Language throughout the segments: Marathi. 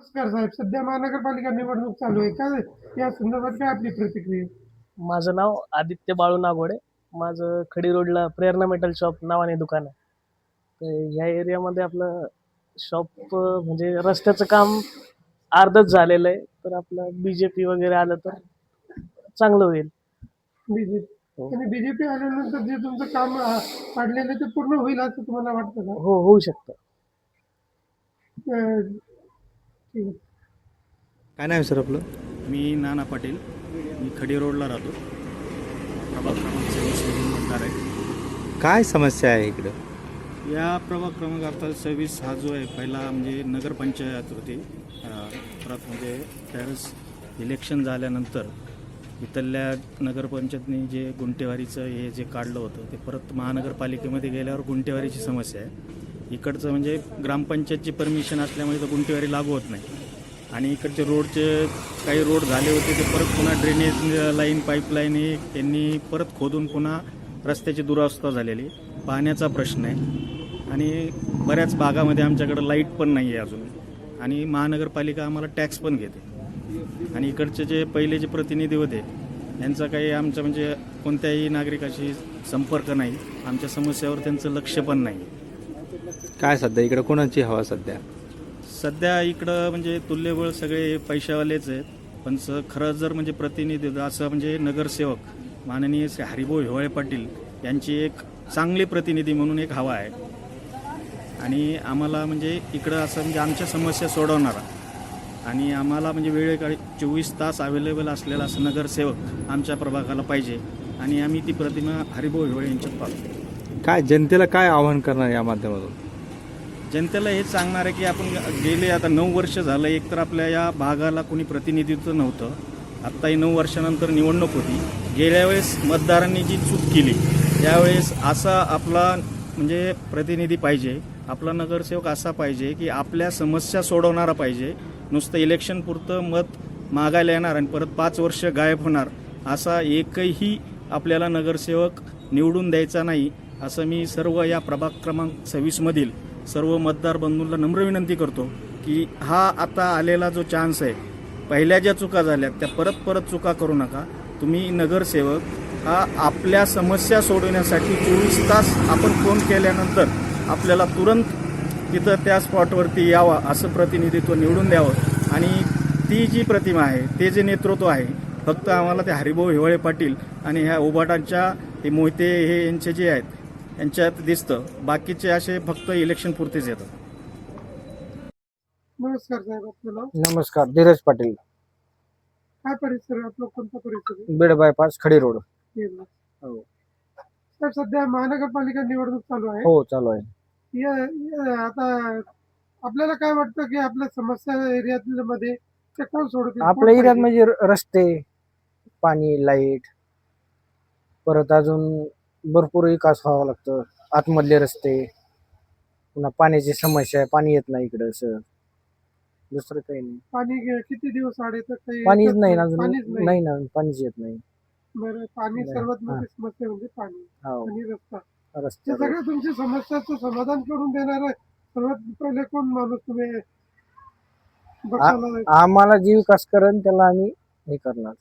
नमस्कार साहेब. सध्या महानगरपालिका निवडणूक चालू आहे काय या संदर्भात काय आपली प्रतिक्रिया? माझं नाव आदित्य बाळू नागोडे. माझं खडी रोडला प्रेरणा मेटल शॉप नावाने दुकान आहे. तर ह्या एरियामध्ये आपलं शॉप म्हणजे रस्त्याचं काम अर्धच झालेलं आहे. तर आपलं बी जे पी वगैरे आलं तर चांगलं होईल. बीजेपी हो. आणि बीजेपी आल्यानंतर जे तुमचं काम पाडलेलं ते पूर्ण होईल असं तुम्हाला वाटतं का? हो होऊ शकतं. काय नाव आहे सर आपलं? मी नाना पाटील. मी खडी रोडला राहतो. प्रभाग क्रमांक सव्वीस मतदार आहे. काय समस्या आहे इकडं? या प्रभाग क्रमांक अर्थात सव्वीस हा जो आहे पहिला म्हणजे नगरपंचायत होती. अं, परत म्हणजे त्यावेळेस इलेक्शन झाल्यानंतर इथल्या नगरपंचायतने जे गुंटेवारीचं हे जे काढलं होतं ते परत महानगरपालिकेमध्ये गेल्यावर गुंटेवारीची समस्या आहे. इकडचं म्हणजे ग्रामपंचायतची परमिशन असल्यामुळे तर गुंटेवारी लागू होत नाही. आणि इकडचे रोडचे काही रोड झाले होते ते परत पुन्हा ड्रेनेज लाईन पाईपलाईन हे त्यांनी परत खोदून पुन्हा रस्त्याची दुरावस्था झालेली. पाण्याचा प्रश्न आहे. आणि बऱ्याच भागामध्ये आमच्याकडं लाइट पण नाही आहे अजून. आणि महानगरपालिका आम्हाला टॅक्स पण घेते. आणि इकडचे जे पहिले जे प्रतिनिधी होते यांचा काही आमचा म्हणजे कोणत्याही नागरिकाशी संपर्क नाही. आमच्या समस्यावर त्यांचं लक्ष पण नाही. काय सध्या? इकडं कोणाची हवा सध्या? सध्या इकडं म्हणजे तुल्यबळ सगळे पैशावालेच आहेत. पण स खरं जर म्हणजे प्रतिनिधी असं म्हणजे नगरसेवक माननीय श्री हरिभाऊ हिवाळे पाटील यांची एक चांगले प्रतिनिधी म्हणून एक हवा आहे. आणि आम्हाला म्हणजे इकडं असं म्हणजे आमच्या समस्या सोडवणारा आणि आम्हाला म्हणजे वेळेकाळी चोवीस तास अवेलेबल असलेला असं नगरसेवक आमच्या प्रभागाला पाहिजे आणि आम्ही ती प्रतिमा हरिभाऊ हिवाळे यांच्यात पाहतो. काय जनतेला काय आव्हान करणार या माध्यमातून? जनतेला हेच सांगणार आहे की आपण गेले आता नऊ वर्ष झालं एक तर आपल्या या भागाला कोणी प्रतिनिधित्व नव्हतं. आत्ताही नऊ वर्षानंतर निवडणूक होती. गेल्या वेळेस मतदारांनी जी चूक केली त्यावेळेस असा आपला म्हणजे प्रतिनिधी पाहिजे आपला नगरसेवक असा पाहिजे की आपल्या समस्या सोडवणारा पाहिजे. नुसतं इलेक्शन पुरतं मत मागायला येणार आणि परत पाच वर्ष गायब होणार असा एकही आपल्याला नगरसेवक निवडून द्यायचा नाही असं मी सर्व या प्रभाग क्रमांक सव्वीसमधील सर्व मतदार बंधूंना नम्र विनंती करतो की हा आता आलेला जो चान्स आहे पहिल्या ज्या चुका झाल्या त्या परत परत चुका करू नका. तुम्ही नगरसेवक हा आपल्या समस्या सोडवण्यासाठी चोवीस तास आपण फोन केल्यानंतर आपल्याला तुरंत तिथं त्या स्पॉटवरती यावा असं प्रतिनिधित्व निवडून द्यावं. आणि ती जी प्रतिमा आहे ते जे नेतृत्व आहे फक्त आम्हाला ते हरिभाऊ हिवाळे पाटील आणि ह्या उबाटांच्या हे मोहिते हे यांचे जे आहेत यांच्यात दिसतं. बाकीचे असे फक्त इलेक्शन पुरतेच येतात. नमस्कार साहेब आपलं नाव? नमस्कार धीरज पाटील. काय परिसर आहे? आपलं कोणता परिसर आहे बीड बायपास खडी रोड. हे. हो. साहेब सध्या महानगरपालिका निवडणूक चालू आहे. हो चालू आहे. या या- आता आपल्याला काय वाटतं की आपल्या समस्या एरियातल्या मध्ये ते कोण सोडतील? आपल्या कोण एरियात पाहिजे? म्हणजे र- रस्ते पाणी लाइट परत अजून भरपूर विकास व्हावा लागतं. आतमधले रस्ते पुन्हा पाण्याची समस्या आहे पाणी येत नाही इकडं असं. दुसरं काही नाही. पाणी गे- किती दिवस आड येतं? काही पाणीच नाही ना अजून. पाणीच नाही. नाही ना पाणीच येत नाही. बरं पाणी नाही. सर्वात. मोठी समस्या म्हणजे पाणी हो. आणि रस्ता. ते रस्ते सगळ्या तुमची समस्याचं समाधान करून देणार आहे. सर्वात पहिले कोण माणूस तुम्ही? बघायला आम्हाला जे विकास करेन त्याला आम्ही हे करणार.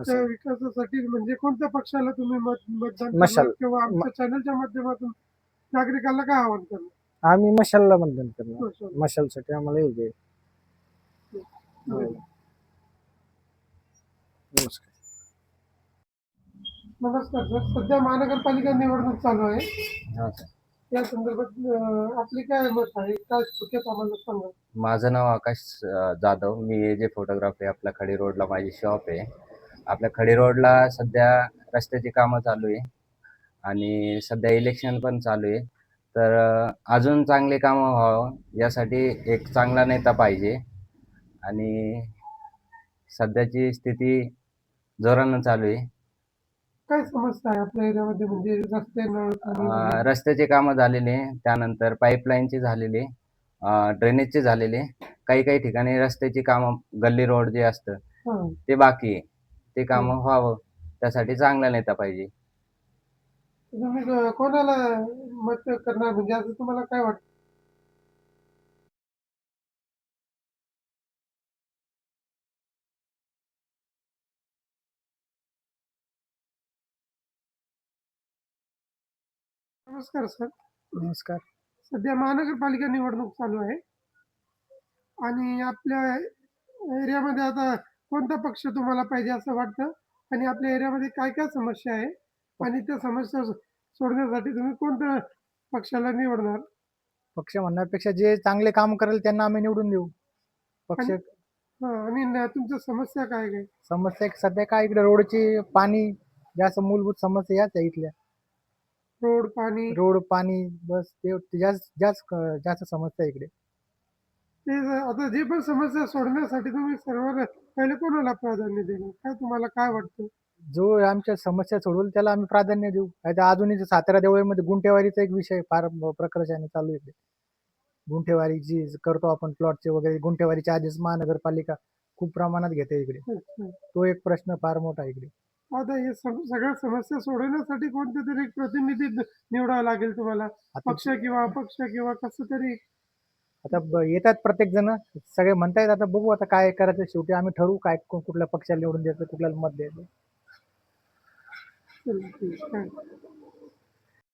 असं. विकासासाठी म्हणजे कोणत्या पक्षाला तुम्ही मत मतदान मशाल. किंवा आमच्या चॅनलच्या माध्यमातून नागरिकांना काय आवाहन करणार? आम्ही मशालला मतदान करणार. मशाल. मशालसाठी आम्हाला येऊ दे हो. नमस्कार. नमस्कार सर. सध्या महानगरपालिका निवडणूक चालू आहे. या संदर्भात अं, आपली काय मत आहे? काय थोडक्यात आम्हाला सांगा. माझं नाव आकाश अ, जाधव. मी ए जे फोटोग्राफी आपल्या खडी रोडला माझी शॉप आहे. आपल्या खडी रोडला सध्या रस्त्याची कामं चालू आहे. आणि सध्या इलेक्शन पण चालू आहे. तर अजून चांगले कामं व्हावं यासाठी एक चांगला नेता पाहिजे. आणि सध्याची स्थिती जोरानं चालू आहे. काय समस्या आहे आपल्या एरियामध्ये? म्हणजे रस्ते नळ अ? रस्त्याचे कामं झालेले त्यानंतर पाईपलाईनचे झालेले ड्रेनेजचे झालेले काही काही ठिकाणी रस्त्याची कामं गल्ली रोड जे असतं हा. ते बाकी आहे. ते काम व्हावं त्यासाठी चांगला नेता पाहिजे. तुम्ही कोणाला मत करणार? म्हणजे असं तुम्हाला काय वाटत? नमस्कार सर. नमस्कार. सध्या महानगरपालिका निवडणूक चालू आहे. आणि आपल्या एरियामध्ये आता कोणता पक्ष तुम्हाला पाहिजे असं वाटतं? आणि आपल्या एरियामध्ये काय काय समस्या आहे? आणि त्या समस्या सोडण्यासाठी तुम्ही कोणत्या पक्षाला निवडणार? पक्ष म्हणण्यापेक्षा जे चांगले काम करेल त्यांना आम्ही निवडून देऊ. पक्ष आणि- तुमच्या समस्या काय काय? समस्या सध्या काय इकडे रोडची पाणी जास्त मूलभूत समस्या याच आहे इथल्या. रोड पाणी? रोड पाणी बस ते जास्त जास्त जास्त समस्या इकडे. ते आता जे पण समस्या सोडण्यासाठी तुम्ही सर्वात पहिले कोणाला प्राधान्य देणार काय तुम्हाला काय वाटतं? जो आमच्या समस्या सोडवल त्याला आम्ही प्राधान्य देऊ. आता अजूनही सातारा देवळीमध्ये गुंठेवारीचा एक विषय फार प्रकर्षाने चालू आहे. गुंठेवारी जी करतो आपण प्लॉटचे वगैरे गुंठेवारीच्या आधीच महानगरपालिका खूप प्रमाणात घेते इकडे. तो एक प्रश्न फार मोठा इकडे. आता हे सग- सगळ्या समस्या सोडवण्यासाठी कोणते तरी एक प्रतिनिधी निवडावं लागेल तुम्हाला? पक्ष किंवा अपक्ष किंवा कसं तरी आता येतात प्रत्येक जण सगळे म्हणतायत आता बघू आता काय करायचं शेवटी. आम्ही ठरवू काय कुठल्या पक्षाला निवडून द्यायचं कुठल्याला मत द्यायचं.